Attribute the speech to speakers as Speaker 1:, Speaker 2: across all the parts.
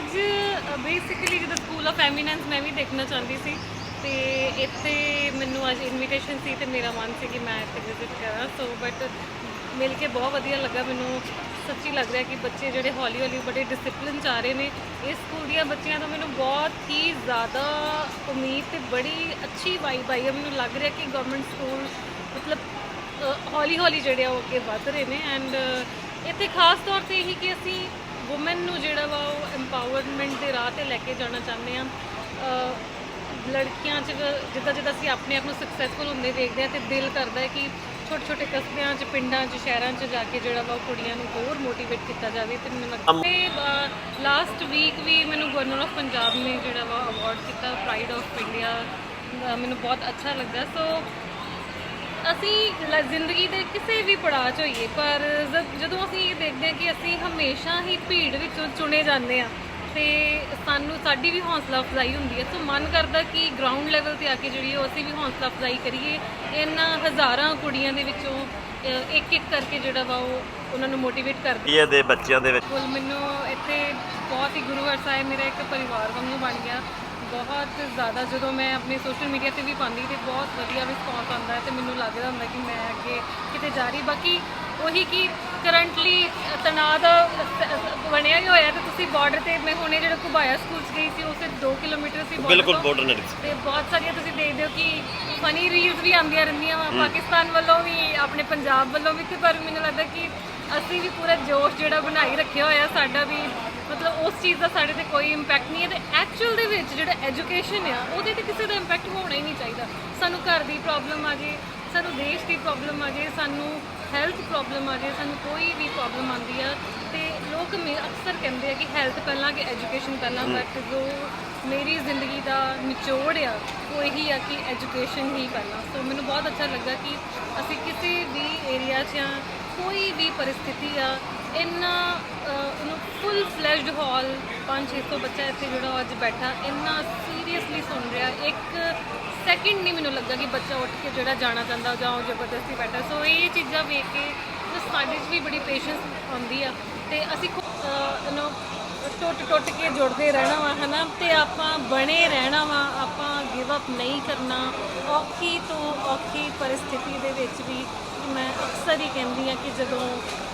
Speaker 1: ਅੱਜ ਬੇਸਿਕਲੀ ਜਿੱਦਾਂ school of eminence ਮੈਂ ਵੀ ਦੇਖਣਾ ਚਾਹੁੰਦੀ ਸੀ, ਤੇ ਇੱਥੇ ਮੈਨੂੰ ਅੱਜ ਇਨਵੀਟੇਸ਼ਨ ਸੀ ਤੇ ਮੇਰਾ ਮਨ ਸੀ ਕਿ ਮੈਂ ਇੱਥੇ ਵਿਜ਼ਿਟ ਕਰਾਂ। ਸੋ ਬਟ ਮਿਲ ਕੇ ਬਹੁਤ ਵਧੀਆ ਲੱਗਾ। ਮੈਨੂੰ ਸੱਚੀ ਲੱਗ ਰਿਹਾ ਕਿ ਬੱਚੇ ਜਿਹੜੇ ਹੌਲੀ ਹੌਲੀ ਬੜੇ ਡਿਸਪਲਿਨ ਚ ਆ ਰਹੇ ਨੇ, ਇਸ ਸਕੂਲ ਦੀਆਂ ਬੱਚਿਆਂ ਤੋਂ ਮੈਨੂੰ ਬਹੁਤ ਹੀ ਜ਼ਿਆਦਾ ਉਮੀਦ ਤੇ ਬੜੀ ਅੱਛੀ ਵਾਈਬ ਆਈ ਹੈ। ਮੈਨੂੰ ਲੱਗ ਰਿਹਾ ਕਿ ਗਵਰਨਮੈਂਟ ਸਕੂਲ ਮਤਲਬ ਹੌਲੀ ਹੌਲੀ ਜਿਹੜੇ ਆ ਉਹ ਅੱਗੇ ਵੱਧ ਰਹੇ ਨੇ। ਐਂਡ ਇੱਥੇ ਖਾਸ ਤੌਰ ਤੇ ਇਹੀ ਕਿ ਅਸੀਂ ਔਮਨ ਨੂੰ ਜਿਹੜਾ ਵਾ ਉਹ ਐਮਪਾਵਰਮੈਂਟ ਦੇ ਰਾਹ ਤੇ ਲੈ ਕੇ ਜਾਣਾ ਚਾਹੁੰਦੇ ਆ ਲੜਕੀਆਂ 'ਚ ਜਿੱਦਾਂ ਜਿੱਦਾਂ ਅਸੀਂ ਆਪਣੇ ਆਪ ਨੂੰ ਸਕਸੈਸਫੁਲ ਹੁੰਦੇ ਦੇਖਦੇ ਆ ਤੇ ਦਿਲ ਕਰਦਾ ਹੈ ਕਿ ਛੋਟੇ ਛੋਟੇ ਕਸਬਿਆਂ 'ਚ, ਪਿੰਡਾਂ 'ਚ, ਸ਼ਹਿਰਾਂ 'ਚ ਜਾ ਕੇ ਜਿਹੜਾ ਵਾ ਉਹ ਕੁੜੀਆਂ ਨੂੰ ਹੋਰ ਮੋਟੀਵੇਟ ਕੀਤਾ ਜਾਵੇ ਤੇ ਮੈਨੂੰ ਲੱਗਦਾ ਤੇ ਲਾਸਟ ਵੀਕ ਵੀ ਮੈਨੂੰ ਗਵਰਨਰ ਆਫ ਪੰਜਾਬ ਨੇ ਜਿਹੜਾ ਵਾ ਅਵਾਰਡ ਕੀਤਾ ਪ੍ਰਾਈਡ ਆਫ ਇੰਡੀਆ ਮੈਨੂੰ ਬਹੁਤ ਅੱਛਾ ਲੱਗਾ ਸੋ ਅਸੀਂ ਲ- ਜ਼ਿੰਦਗੀ ਦੇ ਕਿਸੇ ਵੀ ਪੜਾਅ 'ਚ ਹੋਈਏ ਪਰ ਜਦੋਂ ਅਸੀਂ ਇਹ ਦੇਖਦੇ ਹਾਂ ਕਿ ਅਸੀਂ ਹਮੇਸ਼ਾ ਹੀ ਭੀੜ ਵਿੱਚੋਂ ਚੁਣੇ ਜਾਂਦੇ ਆ ਤੇ ਸਾਨੂੰ ਸਾਡੀ ਵੀ ਹੌਸਲਾ ਅਫਜ਼ਾਈ ਹੁੰਦੀ ਹੈ ਸੋ ਮਨ ਕਰਦਾ ਕਿ ਗਰਾਊਂਡ ਲੈਵਲ ਤੇ ਆ ਕੇ ਜਿਹੜੀ ਉਹ ਅਸੀਂ ਵੀ ਹੌਸਲਾ ਅਫਜ਼ਾਈ ਕਰੀਏ ਇਹਨਾਂ ਹਜ਼ਾਰਾਂ ਕੁੜੀਆਂ ਦੇ ਵਿੱਚੋਂ ਇੱਕ ਇੱਕ ਕਰਕੇ ਜਿਹੜਾ ਵਾ ਉਹ ਉਹਨਾਂ ਨੂੰ ਮੋਟੀਵੇਟ ਕਰਦੇ
Speaker 2: ਇਹ ਦੇ ਬੱਚਿਆਂ ਦੇ ਵਿੱਚ?
Speaker 1: ਮੈਨੂੰ ਇੱਥੇ ਬਹੁਤ ਹੀ ਗੁਰੂ ਘਰ ਸਾਹਿਬ ਮੇਰਾ ਇੱਕ ਪਰਿਵਾਰ ਵਾਂਗੂ ਬਣ ਗਿਆ ਬਹੁਤ ਜ਼ਿਆਦਾ ਜਦੋਂ ਮੈਂ ਆਪਣੇ ਸੋਸ਼ਲ ਮੀਡੀਆ ਤੇ ਵੀ ਪਾਉਂਦੀ ਤੇ ਬਹੁਤ ਵਧੀਆ ਰਿਸਪੌਂਸ ਆਉਂਦਾ ਹੈ ਤੇ ਮੈਨੂੰ ਲੱਗਦਾ ਹੁੰਦਾ ਕਿ ਮੈਂ ਅੱਗੇ ਕਿਤੇ ਜਾ ਰਹੀ। ਬਾਕੀ ਉਹੀ ਕਿ ਕਰੰਟਲੀ ਤਣਾਅ ਦਾ ਬਣਿਆ ਹੀ ਹੋਇਆ ਤੇ ਤੁਸੀਂ ਬਾਰਡਰ ਤੇ ਮੈਂ ਹੁਣੇ ਜਿਹੜਾ ਘੁਬਾਇਆ ਸਕੂਲ ਚ ਗਈ ਸੀ ਸਿਰਫ 2 ਕਿਲੋਮੀਟਰ ਸੀ
Speaker 2: ਬਿਲਕੁਲ। ਬਾਰਡਰ ਨੇੜੇ
Speaker 1: ਤੇ ਬਹੁਤ ਸਾਰੀਆਂ ਤੁਸੀਂ ਦੇਖਦੇ ਹੋ ਕਿ ਫਨੀ ਰੀਲਸ ਵੀ ਆਉਂਦੀਆਂ ਰਹਿੰਦੀਆਂ ਵਾ। ਪਾਕਿਸਤਾਨ ਵੱਲੋਂ ਵੀ ਆਪਣੇ ਪੰਜਾਬ ਵੱਲੋਂ ਵੀ ਤੇ ਪਰ ਮੈਨੂੰ ਲੱਗਦਾ ਕਿ ਅਸੀਂ ਵੀ ਪੂਰਾ ਜੋਸ਼ ਜਿਹੜਾ ਬਣਾਈ ਰੱਖਿਆ ਹੋਇਆ ਸਾਡਾ ਵੀ ਮਤਲਬ ਉਸ ਚੀਜ਼ ਦਾ ਸਾਡੇ ਤੇ ਕੋਈ ਇੰਪੈਕਟ ਨਹੀਂ ਹੈ ਤੇ ਐਕਚੁਅਲ ਦੇ ਵਿੱਚ ਜਿਹੜਾ ਐਜੂਕੇਸ਼ਨ ਆ ਉਹਦੇ ਤੇ ਕਿਸੇ ਦਾ ਇੰਪੈਕਟ ਹੋਣਾ ਹੀ ਨਹੀਂ ਚਾਹੀਦਾ। ਸਾਨੂੰ ਘਰ ਦੀ ਪ੍ਰੋਬਲਮ ਆ ਜੇ ਸਾਨੂੰ ਦੇਸ਼ ਦੀ ਪ੍ਰੋਬਲਮ ਆ ਜੇ ਸਾਨੂੰ ਹੈਲਥ ਪ੍ਰੋਬਲਮ ਆ ਜੇ ਸਾਨੂੰ ਕੋਈ ਵੀ ਪ੍ਰੋਬਲਮ ਆਉਂਦੀ ਆ ਤੇ ਲੋਕ ਮੇ ਅਕਸਰ ਕਹਿੰਦੇ ਆ ਕਿ ਹੈਲਥ ਪਹਿਲਾਂ ਕਿ ਐਜੂਕੇਸ਼ਨ ਪਹਿਲਾਂ ਬਟ ਜੋ ਮੇਰੀ ਜ਼ਿੰਦਗੀ ਦਾ ਨਿਚੋੜ ਆ ਉਹ ਇਹੀ ਆ ਕਿ ਐਜੂਕੇਸ਼ਨ ਹੀ ਪਹਿਲਾਂ। ਸੋ ਮੈਨੂੰ ਬਹੁਤ ਅੱਛਾ ਲੱਗਾ ਕਿ ਅਸੀਂ ਕਿਸੇ ਵੀ ਏਰੀਆ 'ਚ ਜਾਂ ਕੋਈ ਵੀ ਪਰਿਸਥਿਤੀ ਆ ਇੰਨਾ ਅਹ, ਉਹਨੂੰ ਫੁੱਲ ਫਲੈਸ਼ਡ ਹਾਲ 5-600 ਬੱਚਾ ਇੱਥੇ ਜਿਹੜਾ ਅੱਜ ਬੈਠਾ ਇੰਨਾ ਸੀਰੀਅਸਲੀ ਸੁਣ ਰਿਹਾ ਇੱਕ ਸੈਕਿੰਡ ਨਹੀਂ ਮੈਨੂੰ ਲੱਗਾ ਕਿ ਬੱਚਾ ਉੱਠ ਕੇ ਜਿਹੜਾ ਜਾਣਾ ਚਾਹੁੰਦਾ ਜਾਂ ਉਹ ਜ਼ਬਰਦਸਤੀ ਬੈਠਾ। ਸੋ ਇਹ ਚੀਜ਼ਾਂ ਵੇਖ ਕੇ ਸਾਡੇ 'ਚ ਵੀ ਬੜੀ ਪੇਸ਼ੈਂਸ ਆਉਂਦੀ ਆ ਤੇ ਅਸੀਂ ਯੂ ਟੁੱਟ ਟੁੱਟ ਕੇ ਜੁੜਦੇ ਰਹਿਣਾ ਵਾ ਹਨਾ? ਤੇ ਆਪਾਂ ਬਣੇ ਰਹਿਣਾ ਵਾ ਆਪਾਂ ਗਿਵ ਅਪ ਨਹੀਂ ਕਰਨਾ। ਔਖੀ ਤੋਂ ਔਖੀ ਪਰਿਸਥਿਤੀ ਦੇ ਵਿੱਚ ਵੀ ਮੈਂ ਅਕਸਰ ਹੀ ਕਹਿੰਦੀ ਆ ਕਿ ਜਦੋਂ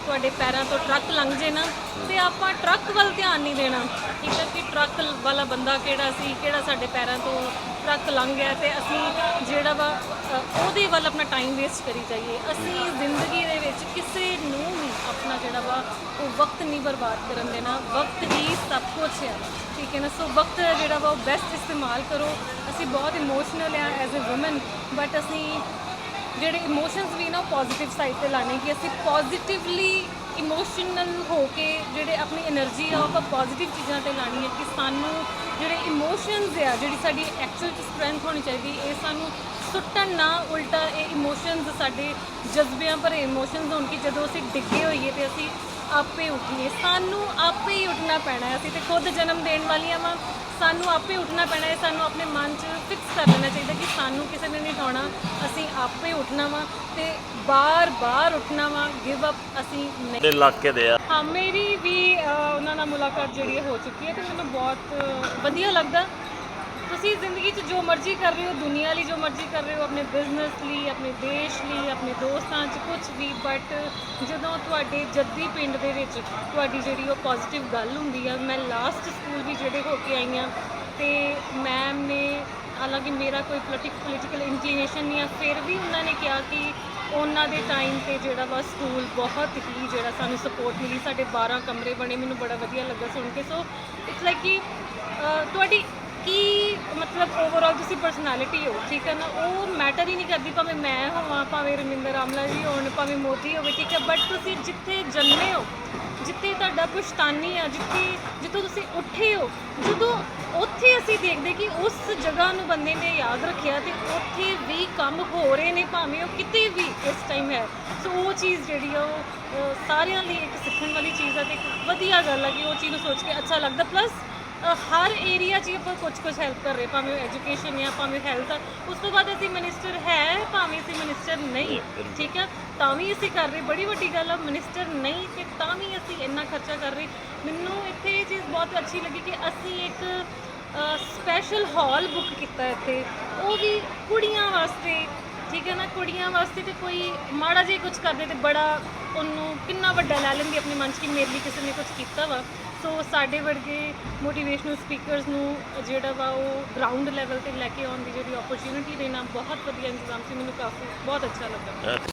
Speaker 1: ਤੁਹਾਡੇ ਪੈਰਾਂ ਤੋਂ ਟਰੱਕ ਲੰਘ ਜੇ ਨਾ, ਤੇ ਆਪਾਂ ਟਰੱਕ ਵੱਲ ਧਿਆਨ ਨਹੀਂ ਦੇਣਾ। ਠੀਕ ਹੈ ਕਿ ਟਰੱਕ ਵਾਲਾ ਬੰਦਾ ਕਿਹੜਾ ਸੀ, ਕਿਹੜਾ ਸਾਡੇ ਪੈਰਾਂ ਤੋਂ ਟਰੱਕ ਲੰਘ ਗਿਆ, ਤੇ ਅਸੀਂ ਜਿਹੜਾ ਵਾ ਉਹਦੇ ਵੱਲ ਆਪਣਾ ਟਾਈਮ ਵੇਸਟ ਕਰੀ ਜਾਈਏ। ਅਸੀਂ ਜ਼ਿੰਦਗੀ ਦੇ ਵਿੱਚ ਕਿਸੇ ਨੂੰ ਵੀ ਆਪਣਾ ਜਿਹੜਾ ਵਾ, ਉਹ ਵਕਤ ਨਹੀਂ ਬਰਬਾਦ ਕਰਨ ਦੇਣਾ। ਵਕਤ ਹੀ ਸਭ ਕੁਝ ਹੈ। ਠੀਕ ਹੈ ਨਾ? ਸੋ ਵਕਤ ਦਾ ਜਿਹੜਾ ਵਾ, ਉਹ ਬੈਸਟ ਇਸਤੇਮਾਲ ਕਰੋ। ਅਸੀਂ ਬਹੁਤ ਇਮੋਸ਼ਨਲ ਆ ਐਜ਼ ਅ ਔਮਨ ਬਟ ਅਸੀਂ ਜਿਹੜੇ ਇਮੋਸ਼ਨਸ ਵੀ ਨਾ ਪੋਜ਼ਿਟਿਵ ਸਾਈਡ ਤੇ ਲਾਣੇ ਕਿ ਅਸੀਂ ਪੋਜ਼ਿਟਿਵਲੀ ਇਮੋਸ਼ਨਲ ਹੋ ਕੇ ਜਿਹੜੇ ਆਪਣੀ એનર્ਜੀ ਆ ਉਹ ਪੋਜ਼ਿਟਿਵ ਚੀਜ਼ਾਂ ਤੇ ਲਾਣੀ ਹੈ ਕਿ ਸਾਨੂੰ ਜਿਹੜੇ ਇਮੋਸ਼ਨਸ ਆ, ਜਿਹੜੀ ਸਾਡੀ ਐਕਚੁਅਲ ਸਟਰੈਂਥ ਹੋਣੀ ਚਾਹੀਦੀ, ਇਹ ਸਾਨੂੰ ਸੁੱਟਣ ਨਾ ਉਲਟਾ ਇਹ ਇਮੋਸ਼ਨਸ ਸਾਡੇ ਜਜ਼ਬਿਆਂ ਭਰੇ ਇਮੋਸ਼ਨਸ ਹੋਣ ਕਿ ਜਦੋਂ ਅਸੀਂ ਡਿੱਗੇ ਹੋਈਏ ਤੇ ਅਸੀਂ ਆਪੇ ਉੱਠੀਏ ਸਾਨੂੰ ਆਪੇ ਹੀ ਉੱਠਣਾ ਪੈਣਾ ਹੈ। ਅਸੀਂ ਤੇ ਖੁਦ ਜਨਮ ਦੇਣ ਵਾਲੀਆਂ ਵਾਂ। ਸਾਨੂੰ ਆਪੇ ਉੱਠਣਾ ਪੈਣਾ ਹੈ। ਸਾਨੂੰ ਆਪਣੇ ਮਨ 'ਚ ਫਿਕਸ ਕਰ ਲੈਣਾ ਚਾਹੀਦਾ ਕਿ ਸਾਨੂੰ ਕਿਸੇ ਨੇ ਨਹੀਂ ਉਠਾਉਣਾ ਅਸੀਂ ਆਪੇ ਉੱਠਣਾ ਵਾ ਤੇ ਬਾਰ-ਬਾਰ ਉੱਠਣਾ ਵਾ। ਗਿਵ ਅਪ ਅਸੀਂ ਨਹੀਂ
Speaker 2: ਦੇ ਇਲਾਕੇ ਦੇ ਆ।
Speaker 1: ਹਾਂ ਮੇਰੀ ਵੀ ਅਹ, ਉਹਨਾਂ ਨਾਲ ਮੁਲਾਕਾਤ ਜਿਹੜੀ ਹੈ ਹੋ ਚੁੱਕੀ ਹੈ ਤੇ ਮੈਨੂੰ ਬਹੁਤ ਵਧੀਆ ਲੱਗਦਾ। ਤੁਸੀਂ ਜ਼ਿੰਦਗੀ 'ਚ ਜੋ ਮਰਜ਼ੀ ਕਰ ਰਹੇ ਹੋ, ਦੁਨੀਆ ਲਈ ਜੋ ਮਰਜ਼ੀ ਕਰ ਰਹੇ ਹੋ, ਆਪਣੇ ਬਿਜ਼ਨਸ ਲਈ, ਆਪਣੇ ਦੇਸ਼ ਲਈ, ਆਪਣੇ ਦੋਸਤਾਂ 'ਚ ਕੁਝ ਵੀ ਬਟ ਜਦੋਂ ਤੁਹਾਡੇ ਜੱਦੀ ਪਿੰਡ ਦੇ ਵਿੱਚ ਤੁਹਾਡੀ ਜਿਹੜੀ ਉਹ ਪੋਜ਼ਿਟਿਵ ਗੱਲ ਹੁੰਦੀ ਆ, ਮੈਂ ਲਾਸਟ ਸਕੂਲ ਵੀ ਜਿਹੜੇ ਹੋ ਕੇ ਆਈ ਹਾਂ ਤੇ ਮੈਮ ਨੇ ਹਾਲਾਂਕਿ ਮੇਰਾ ਕੋਈ ਪੋਲੀਟੀਕਲ ਇੰਕਲੀਨੇਸ਼ਨ ਨਹੀਂ ਆ, ਫਿਰ ਵੀ ਉਹਨਾਂ ਨੇ ਕਿਹਾ ਕਿ ਉਹਨਾਂ ਦੇ ਟਾਈਮ ਤੇ ਜਿਹੜਾ ਵਾ ਸਕੂਲ ਬਹੁਤ ਹੀ ਜਿਹੜਾ ਸਾਨੂੰ ਸਪੋਰਟ ਮਿਲੀ, ਸਾਡੇ 12 ਕਮਰੇ ਬਣੇ, ਮੈਨੂੰ ਬੜਾ ਵਧੀਆ ਲੱਗਾ ਸੁਣ ਕੇ ਸੋ ਇਟਸ ਲਾਈਕ ਕਿ ਤੁਹਾਡੀ ਕੀ ਮਤਲਬ ਓਵਰਆਲ ਤੁਸੀਂ ਪਰਸਨੈਲਿਟੀ ਹੋ, ਠੀਕ ਹੈ ਨਾ? ਉਹ ਮੈਟਰ ਹੀ ਨਹੀਂ ਕਰਦੀ ਭਾਵੇਂ ਮੈਂ ਹੋਵਾਂ, ਭਾਵੇਂ ਰਮਿੰਦਰ ਆਮਲਾ ਜੀ ਹੋਣ, ਭਾਵੇਂ ਮੋਦੀ ਹੋਵੇ, ਠੀਕ ਹੈ? ਬਟ ਤੁਸੀਂ ਜਿੱਥੇ ਜਨਮੇ ਹੋ, ਜਿੱਥੇ ਤੁਹਾਡਾ ਪੁਸ਼ਤਾਨੀ ਆ, ਜਿੱਥੇ ਜਿੱਥੋਂ ਤੁਸੀਂ ਉੱਠੇ ਹੋ, ਜਦੋਂ ਉੱਥੇ ਅਸੀਂ ਦੇਖਦੇ ਕਿ ਉਸ ਜਗ੍ਹਾ ਨੂੰ ਬੰਦੇ ਨੇ ਯਾਦ ਰੱਖਿਆ ਤੇ ਉੱਥੇ ਵੀ ਕੰਮ ਹੋ ਰਹੇ ਨੇ, ਭਾਵੇਂ ਉਹ ਕਿਤੇ ਵੀ ਇਸ ਟਾਈਮ ਹੈ। ਸੋ ਉਹ ਚੀਜ਼ ਜਿਹੜੀ ਆ, ਉਹ ਸਾਰਿਆਂ ਲਈ ਇੱਕ ਸਿੱਖਣ ਵਾਲੀ ਚੀਜ਼ ਆ ਤੇ ਵਧੀਆ ਗੱਲ ਆ ਕਿ ਉਹ ਚੀਜ਼ ਨੂੰ ਸੋਚ ਕੇ ਅੱਛਾ ਲੱਗਦਾ। ਪਲੱਸ ਹਰ ਏਰੀਆ 'ਚ ਆਪਾਂ ਕੁਝ ਕੁਝ ਹੈਲਪ ਕਰ ਰਹੇ ਭਾਵੇਂ ਐਜੂਕੇਸ਼ਨ ਹੈ ਭਾਵੇਂ ਹੈਲਥ ਆ। ਉਸ ਤੋਂ ਬਾਅਦ ਅਸੀਂ ਮਿਨਿਸਟਰ ਹੈ ਭਾਵੇਂ ਅਸੀਂ ਮਿਨਿਸਟਰ ਨਹੀਂ। ਠੀਕ ਹੈ ਤਾਂ ਵੀ ਅਸੀਂ ਕਰ ਰਹੇ ਬੜੀ ਵੱਡੀ ਗੱਲ ਆ ਮਿਨਿਸਟਰ ਨਹੀਂ ਤੇ ਤਾਂ ਵੀ ਅਸੀਂ ਇੰਨਾ ਖਰਚਾ ਕਰ ਰਹੇ ਮੈਨੂੰ ਇੱਥੇ ਇਹ ਚੀਜ਼ ਬਹੁਤ ਅੱਛੀ ਲੱਗੀ ਕਿ ਅਸੀਂ ਇੱਕ ਸਪੈਸ਼ਲ ਹਾਲ ਬੁੱਕ ਕੀਤਾ ਇੱਥੇ। ਉਹ ਵੀ ਕੁੜੀਆਂ ਵਾਸਤੇ ਠੀਕ ਹੈ ਨਾ? ਕੁੜੀਆਂ ਵਾਸਤੇ ਤੇ ਕੋਈ ਮਾੜਾ ਜਿਹਾ ਕੁਝ ਕਰਦੇ ਤੇ ਬੜਾ ਉਹਨੂੰ ਕਿੰਨਾ ਵੱਡਾ ਲੈ ਲੈਂਦੀ ਆਪਣੇ ਮਨ 'ਚ ਕਿ ਮੇਰੇ ਲਈ ਕਿਸੇ ਨੇ ਕੁਝ ਕੀਤਾ ਵਾ। ਸੋ ਸਾਡੇ ਵਰਗੇ ਮੋਟੀਵੇਸ਼ਨਲ ਸਪੀਕਰਸ ਨੂੰ ਜਿਹੜਾ ਵਾ ਉਹ ਗਰਾਊਂਡ ਲੈਵਲ ਤੇ ਲੈ ਕੇ ਆਉਣ ਦੀ ਜਿਹੜੀ ਓਪਰਚ्युनिटी ਦੇਣਾ ਬਹੁਤ ਵਧੀਆ ਇੰਤਜ਼ਾਮ ਸੀ, ਮੈਨੂੰ ਕਾਫੀ, ਬਹੁਤ ਅੱਛਾ ਲੱਗਾ।